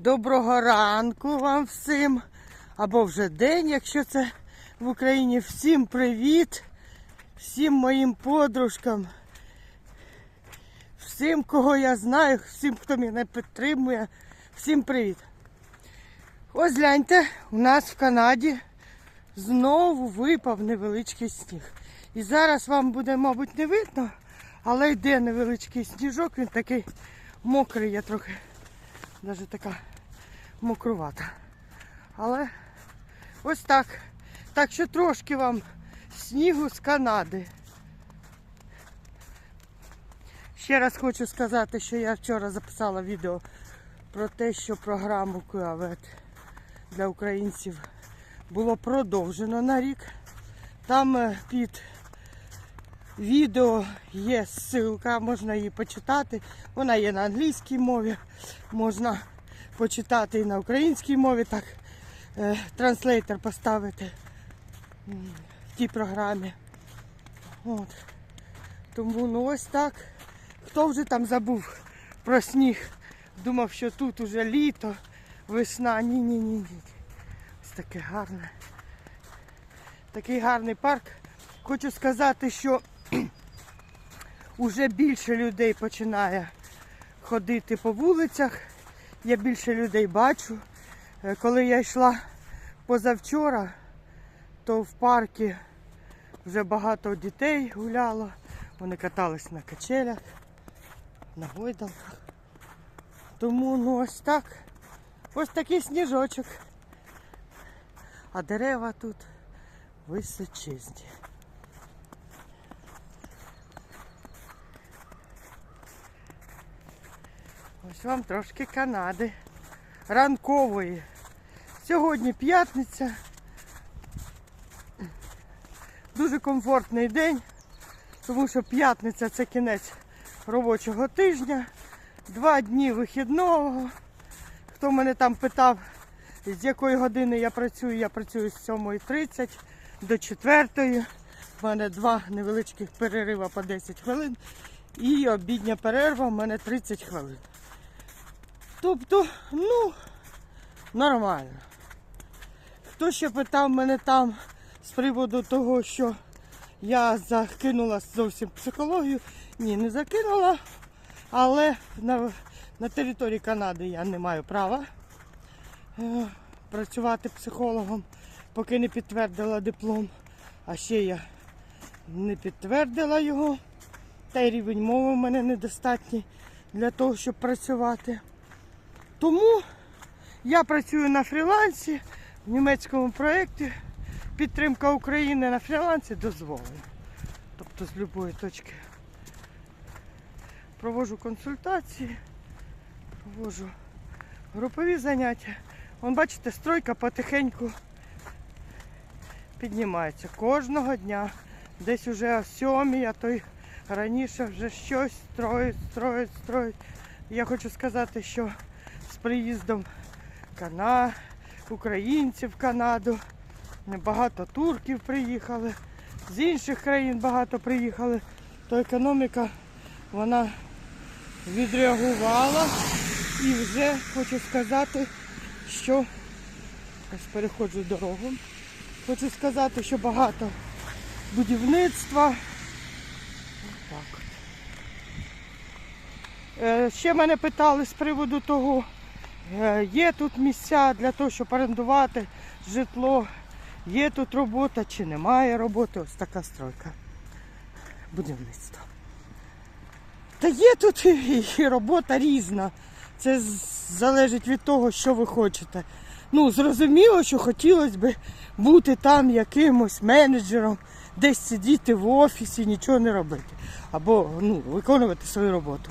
Доброго ранку вам всім. Або вже день, якщо це в Україні. Всім привіт, всім моїм подружкам, всім, кого я знаю, всім, хто мене підтримує. Всім привіт. Ось гляньте, у нас в Канаді знову випав невеличкий сніг. І зараз вам буде, мабуть, не видно, але йде невеличкий сніжок, він такий мокрий, я трохи навіть така мокрувата. Але ось так. Так що трошки вам снігу з Канади. Ще раз хочу сказати, що я вчора записала відео про те, що програму Куавет для українців було продовжено на рік. Там е, під відео є ссылка, можна її почитати. Вона є на англійській мові, можна почитати і на українській мові, так е, транслейтер поставити в тій програмі. От. Тому ну ось так. Хто вже там забув про сніг, думав, що тут уже літо, весна. Ні, ні, ні, ні. Ось таке гарне. Такий гарний парк. Хочу сказати, що вже більше людей починає ходити по вулицях. Я більше людей бачу. Е, Коли я йшла позавчора, то в парку вже багато дітей гуляло. Вони катались на качелях, на гойдалках. Тому ну ось так. Ось такий сніжочок. А дерева тут височезні. Ось вам трошки Канади. Ранкової. Сьогодні п'ятниця. Дуже комфортний день, тому що п'ятниця це кінець робочого тижня. Два дні вихідного. Хто мене там питав, з якої години я працюю, я працюю з 7.30 до 4. У мене два невеличких перерива по 10 хвилин. І обідня перерва в мене 30 хвилин. Тобто, ну, нормально. Хто ще питав мене там з приводу того, що я закинула зовсім психологію? Ні, не закинула, але на, на території Канади я не маю права е, працювати психологом, поки не підтвердила диплом. А ще я не підтвердила його. Та й рівень мови в мене недостатній для того, щоб працювати. Тому я працюю на фрілансі в німецькому проєкті. Підтримка України на фрілансі дозволена. Тобто з будь-якої точки. Проводжу консультації, проводжу групові заняття. Вон, бачите, стройка потихеньку піднімається кожного дня. Десь уже о сьомій, а то й раніше вже щось строїть, строїть, строїть. Я хочу сказати, що приїздом Кана... українців в Канаду. Багато турків приїхали, з інших країн багато приїхали, то економіка вона відреагувала і вже хочу сказати, що ось переходжу дорогу. Хочу сказати, що багато будівництва. Так. Е, Ще мене питали з приводу того, є тут місця для того, щоб орендувати житло, є тут робота чи немає роботи. Ось така стройка будівництва. Та є тут і робота різна. Це залежить від того, що ви хочете. Ну, зрозуміло, що хотілося б бути там якимось менеджером, десь сидіти в офісі, нічого не робити. Або ну, виконувати свою роботу.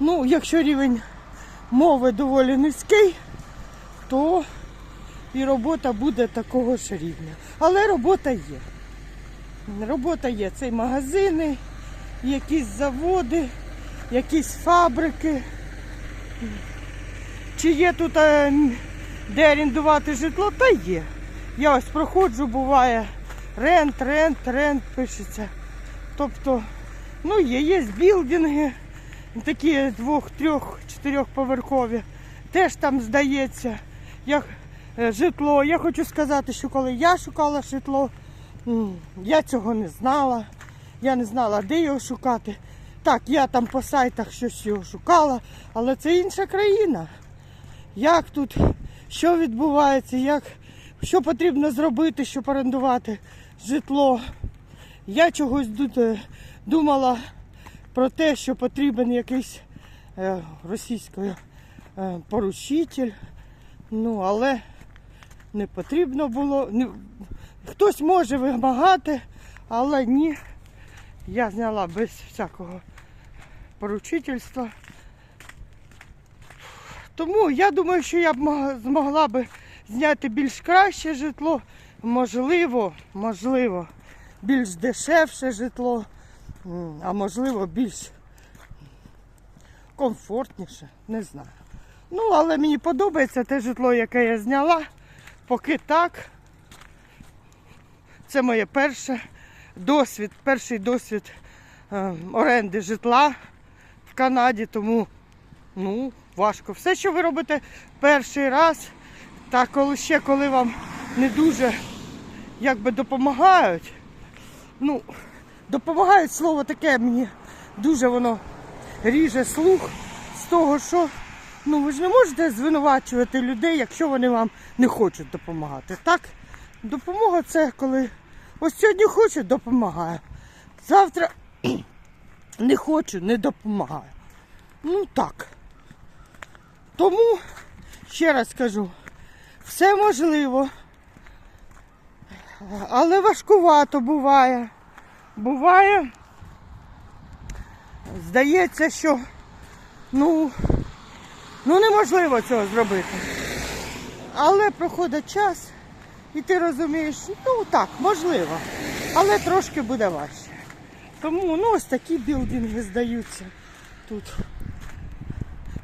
Ну, якщо рівень мови доволі низький, то і робота буде такого ж рівня. Але робота є. Робота є. Це і магазини, якісь заводи, якісь фабрики. Чи є тут е, де орендувати житло, та є. Я ось проходжу, буває рент, рент, рент пишеться. Тобто, ну є, є білдинги, такі двох, трьох, чотирьохповерхові. теж там здається як, е, житло. Я хочу сказати, що коли я шукала житло, я цього не знала. Я не знала, де його шукати. Так, я там по сайтах щось його шукала, але це інша країна. Як тут, що відбувається, як, що потрібно зробити, щоб орендувати житло. Я чогось тут е, думала про те, що потрібен якийсь е, російською е, поручитель. Ну, але не потрібно було. Не, хтось може вимагати, але ні. Я зняла без всякого поручительства. Тому я думаю, що я б змогла би зняти більш краще житло. Можливо, можливо, більш дешевше житло, а можливо, більш комфортніше, не знаю. Ну, але мені подобається те житло, яке я зняла. Поки так. Це моє перше досвід, перший досвід е, оренди житла в Канаді, тому ну, важко. Все, що ви робите перший раз, та коли ще коли вам не дуже якби допомагають. Ну, допомагають слово таке мені дуже воно ріже слух з того, що ну ви ж не можете звинувачувати людей, якщо вони вам не хочуть допомагати. Так? Допомога це коли ось сьогодні хочу, допомагаю. Завтра не хочу, не допомагаю. Ну так. Тому, ще раз кажу, все можливо. Але важкувато буває. Буває, здається, що ну, ну неможливо цього зробити. Але проходить час, і ти розумієш, ну так, можливо, але трошки буде важче. Тому ну, ось такі білдинги здаються тут.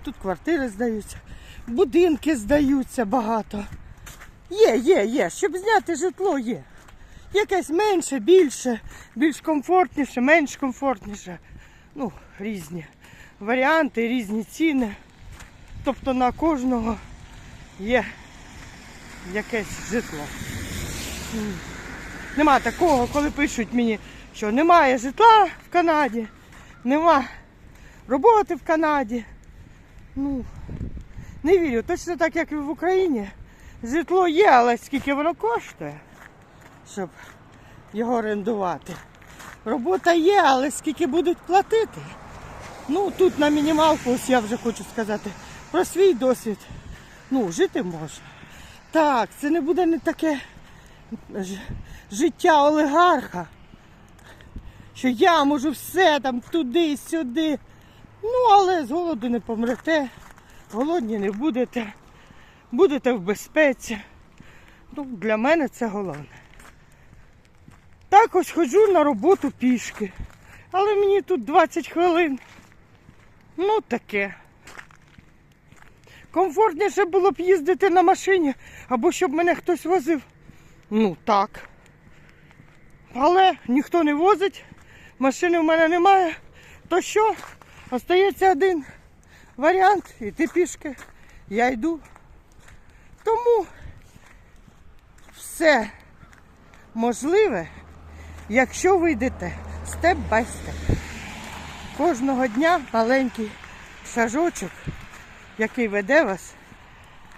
Тут квартири здаються, будинки здаються багато. Є, є, є. Щоб зняти житло є. Якесь менше, більше, більш комфортніше, менш комфортніше. Ну, різні варіанти, різні ціни. Тобто на кожного є якесь житло. Нема такого, коли пишуть мені, що немає житла в Канаді, нема роботи в Канаді. Ну, не вірю. Точно так, як і в Україні. Житло є, але скільки воно коштує, щоб його орендувати. Робота є, але скільки будуть платити. Ну, тут на мінімалку, ось я вже хочу сказати, про свій досвід. Ну, жити можна. Так, це не буде не таке життя олігарха, що я можу все там туди, сюди. Ну, але з голоду не помрете, голодні не будете, будете в безпеці. Ну, для мене це головне. Так ось ходжу на роботу пішки. Але мені тут 20 хвилин. Ну таке. Комфортніше було б їздити на машині або щоб мене хтось возив. Ну так. Але ніхто не возить, машини в мене немає. То що? Остається один варіант іти пішки. Я йду. Тому все можливе, якщо ви йдете степ бай степ. Кожного дня маленький шажочок, який веде вас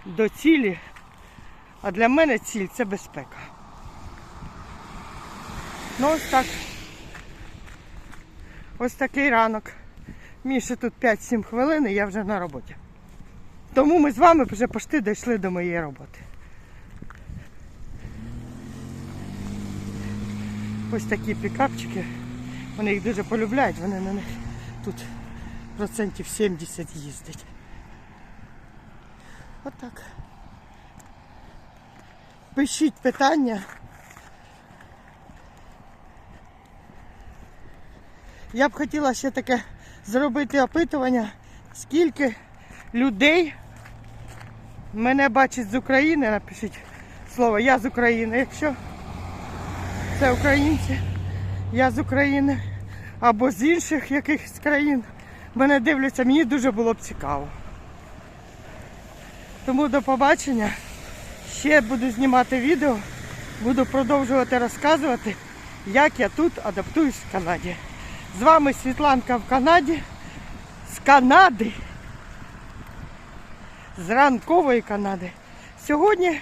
до цілі. А для мене ціль це безпека. Ну ось так. Ось такий ранок. Мені ще тут 5-7 хвилин і я вже на роботі. Тому ми з вами вже почти дійшли до моєї роботи. Ось такі пікапчики. Вони їх дуже полюбляють, вони на них тут процентів 70 їздять. Отак. Пишіть питання. Я б хотіла ще таке зробити опитування, скільки людей мене бачить з України, напишіть слово Я з України, якщо це українці, я з України або з інших якихось країн мене дивляться, мені дуже було б цікаво. Тому до побачення. Ще буду знімати відео, буду продовжувати розказувати, як я тут адаптуюсь в Канаді. З вами Світланка в Канаді. З Канади. З ранкової Канади. Сьогодні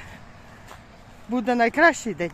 буде найкращий день.